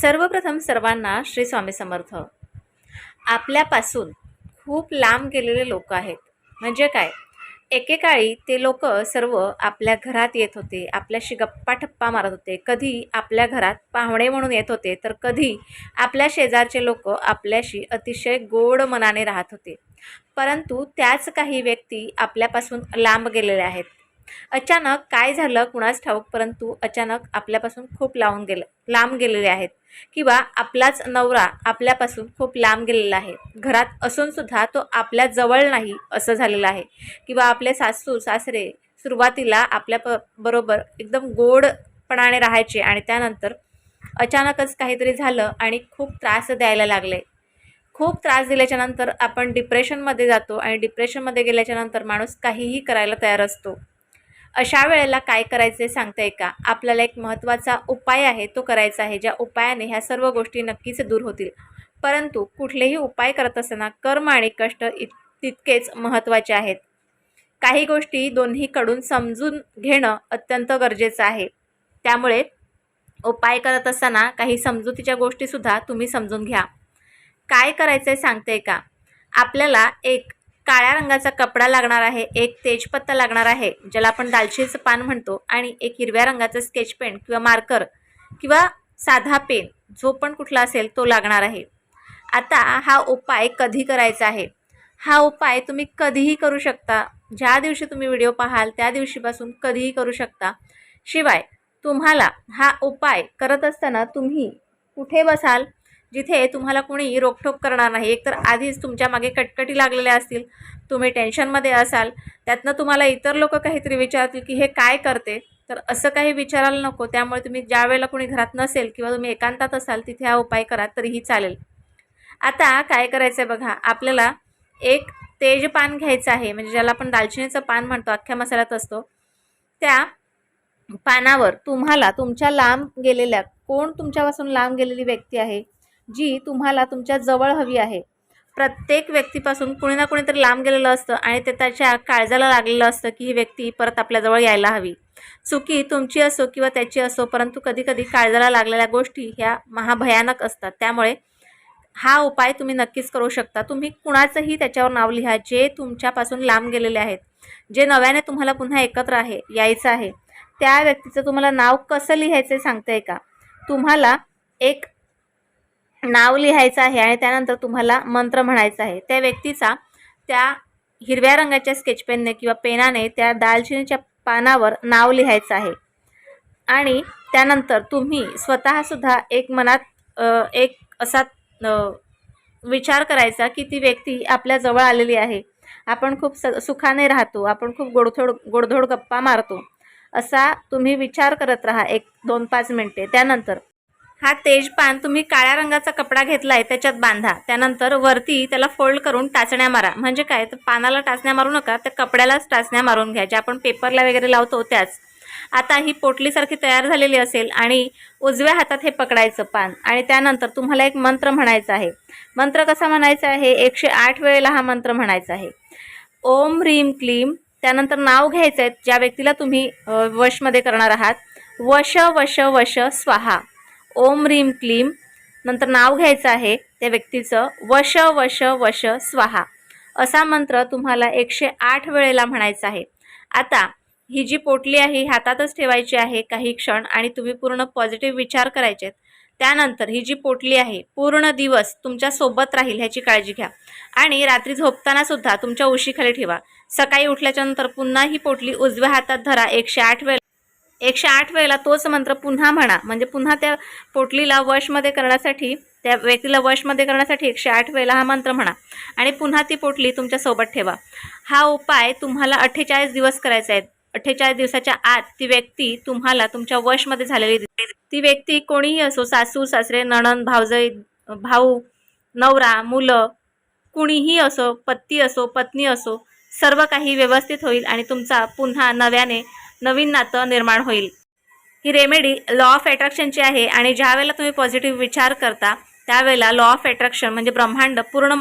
सर्वप्रथम सर्वांना श्री स्वामी समर्थ. आपल्यापासून खूप लांब गेलेले लोक आहेत. म्हणजे काय? एकेकाळी ते लोक सर्व आपल्या घरात येत होते. आपल्याशी गप्पा ठप्पा मारत होते. कधी आपल्या घरात पाहुणे म्हणून येत होते तर कधी आपल्या शेजारचे लोक आपल्याशी अतिशय गोड मनाने राहत होते. परंतु त्याच काही व्यक्ती आपल्यापासून लांब गेलेल्या आहेत. अचानक काय झालं कुणास ठाऊक परंतु अचानक आपल्यापासून खूप लावून गेलं लांब गेलेले आहेत. किंवा आपलाच नवरा आपल्यापासून खूप लांब गेलेला आहे. घरात असूनसुद्धा तो आपल्या जवळ नाही असं झालेलं आहे. किंवा आपले सासू सासरे सुरुवातीला आपल्या प बरोबर एकदम गोडपणाने राहायचे आणि त्यानंतर अचानकच काहीतरी झालं आणि खूप त्रास द्यायला लागले. खूप त्रास दिल्याच्यानंतर आपण डिप्रेशनमध्ये जातो आणि डिप्रेशनमध्ये गेल्याच्यानंतर माणूस काहीही करायला तयार असतो. अशा वेळेला काय करायचे सांगताय का? आपल्याला एक महत्त्वाचा उपाय आहे तो करायचा आहे ज्या उपायाने ह्या सर्व गोष्टी नक्कीच दूर होतील. परंतु कुठलेही उपाय करत असताना कर्म आणि कष्ट इत तितकेच महत्त्वाचे आहेत. काही गोष्टी दोन्हीकडून समजून घेणं अत्यंत गरजेचं आहे. त्यामुळे उपाय करत असताना काही समजुतीच्या गोष्टीसुद्धा तुम्ही समजून घ्या. काय करायचं आहे सांगते का? आपल्याला एक काळ्या रंगाचा कपडा लागणार आहे एक तेजपत्ता लागणार आहे ज्याला आपण दालचिनीचं पान म्हणतो आणि एक हिरव्या रंगाचं स्केच पेन किंवा मार्कर किंवा साधा पेन जो पण कुठला असेल तो लागणार आहे. आता हा उपाय कधी करायचा आहे? हा उपाय तुम्ही कधीही करू शकता. ज्या दिवशी तुम्ही व्हिडिओ पाहाल त्या दिवशीपासून कधीही करू शकता. शिवाय तुम्हाला हा उपाय करत असताना तुम्ही कुठे बसाल? जिथे तुम्हाला कोणी रोकठोक करणार नाही. एकतर आधीच तुमच्या मागे कटकटी लागलेल्या असतील तुम्ही टेन्शनमध्ये असाल त्यातनं तुम्हाला इतर लोक काहीतरी विचारतील की हे काय करते? तर असं काही विचारायला नको. त्यामुळे तुम्ही ज्या वेळेला कोणी घरात नसेल किंवा तुम्ही एकांतात असाल तिथे हा उपाय करा तरीही चालेल. आता काय करायचं आहे बघा आपल्याला एक तेजपान घ्यायचं आहे. म्हणजे ज्याला आपण दालचिनीचं पान म्हणतो अख्ख्या मसाल्यात असतो. त्या पानावर तुम्हाला तुमच्या लांब गेलेल्या कोण तुमच्यापासून लांब गेलेली व्यक्ती आहे? जी तुम्हाला तुमच्या जवळ हवी आहे. प्रत्येक व्यक्तीपासून कुणी ना कुणीतरी लांब गेलेलं असतं आणि ते त्याच्या काळजाला लागलेलं असतं की ही व्यक्ती परत आपल्याजवळ यायला हवी. चुकी तुमची असो किंवा त्याची असो परंतु कधीकधी काळजाला लागलेल्या गोष्टी ह्या महाभयानक असतात. त्यामुळे हा उपाय तुम्ही नक्कीच करू शकता. तुम्ही कुणाचंही त्याच्यावर नाव लिहा जे तुमच्यापासून लांब गेलेले आहेत. जे नव्याने तुम्हाला पुन्हा एकत्र आहे यायचं आहे. त्या व्यक्तीचं तुम्हाला नाव कसं लिहायचं सांगताय का? तुम्हाला एक नाव लिहायचं आहे आणि त्यानंतर तुम्हाला मंत्र म्हणायचा आहे. त्या व्यक्तीचा त्या हिरव्या रंगाच्या स्केच पेनने किंवा पेनाने त्या दालचिनीच्या पानावर नाव लिहायचं आहे. आणि त्यानंतर तुम्ही स्वतःसुद्धा एक मनात एक असा विचार करायचा की ती व्यक्ती आपल्याजवळ आलेली आहे. आपण खूप स सुखाने राहतो. आपण खूप गोडथोड गोडधोड गप्पा मारतो. असा तुम्ही विचार करत राहा एक दोन पाच मिनटे. त्यानंतर हा तेजपान तुम्ही काळ्या रंगाचा कपडा घेतला आहे त्याच्यात बांधा. त्यानंतर वरती त्याला फोल्ड करून टाचण्या मारा. म्हणजे काय? तर पानाला टाचण्या मारू नका त्या कपड्यालाच टाचण्या मारून घ्या. ज्या आपण पेपरला वगैरे लावतो त्याच. आता ही पोटलीसारखी तयार झालेली असेल आणि उजव्या हातात हे पकडायचं पान. आणि त्यानंतर तुम्हाला एक मंत्र म्हणायचा आहे. मंत्र कसा म्हणायचा आहे? एकशे आठ वेळेला हा मंत्र म्हणायचा आहे. ओम ह्रीम क्लीम त्यानंतर नाव घ्यायचं आहे ज्या व्यक्तीला तुम्ही वशमध्ये करणार आहात. वश वश वश स्वाहा. ओम रीम क्लीम. नंतर नाव घ्यायचं आहे त्या व्यक्तीचं. वश वश वश स्वाहा. असा मंत्र तुम्हाला एकशे आठ वेळेला म्हणायचा आहे. आता ही जी पोटली आहे ही हातातच ठेवायची आहे काही क्षण आणि तुम्ही पूर्ण पॉझिटिव्ह विचार करायचे त्यानंतर ही जी पोटली आहे पूर्ण दिवस तुमच्यासोबत राहील ह्याची काळजी घ्या. आणि रात्री झोपताना सुद्धा तुमच्या उशीखाली ठेवा. सकाळी उठल्याच्यानंतर पुन्हा ही पोटली उजव्या हातात धरा एकशे आठ वेळेला. एकशे आठ वेळेला तोच मंत्र पुन्हा म्हणा. म्हणजे पुन्हा त्या पोटलीला वशमध्ये करण्यासाठी त्या व्यक्तीला वशमध्ये करण्यासाठी एकशे आठ वेळेला हा मंत्र म्हणा. आणि पुन्हा ती पोटली तुमच्यासोबत ठेवा. हा उपाय तुम्हाला अठ्ठेचाळीस दिवस करायचा आहे. अठ्ठेचाळीस दिवसाच्या आत ती व्यक्ती तुम्हाला तुमच्या वशमध्ये झालेली दिसते. ती व्यक्ती कोणीही असो सासू सासरे नणंद भावजई भाऊ नवरा मुलं कुणीही असो पती असो पत्नी असो सर्व काही व्यवस्थित होईल आणि तुमचा पुन्हा नव्याने नवीन नातं निर्माण होईल. ही रेमेडी लॉ ऑफ अट्रॅक्शनची आहे आणि ज्या वेळेला तुम्ही पॉझिटिव्ह विचार करता त्यावेळेला लॉ ऑफ अट्रॅक्शन म्हणजे ब्रह्मांड पूर्ण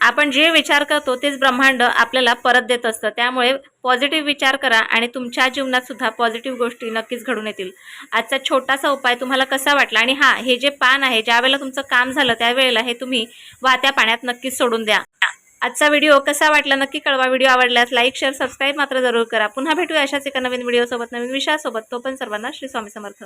आपण जे विचार करतो तेच ब्रह्मांड आपल्याला परत देत असतं. त्यामुळे पॉझिटिव्ह विचार करा आणि तुमच्या जीवनात सुद्धा पॉझिटिव्ह गोष्टी नक्कीच घडून येतील. आजचा छोटासा उपाय तुम्हाला कसा वाटला? आणि हां हे जे पान आहे ज्यावेळेला तुमचं काम झालं त्यावेळेला हे तुम्ही वाहत्या पाण्यात नक्कीच सोडून द्या. आजचा व्हिडिओ कसा वाटला नक्की कळवा. व्हिडिओ आवडल्यास लाईक शेअर सबस्क्राईब मात्र जरूर करा. पुन्हा भेटूया अशाच एका नवीन व्हिडिओसोबत नवीन विषयासोबत. तो पण सर्वांना श्री स्वामी समर्थ.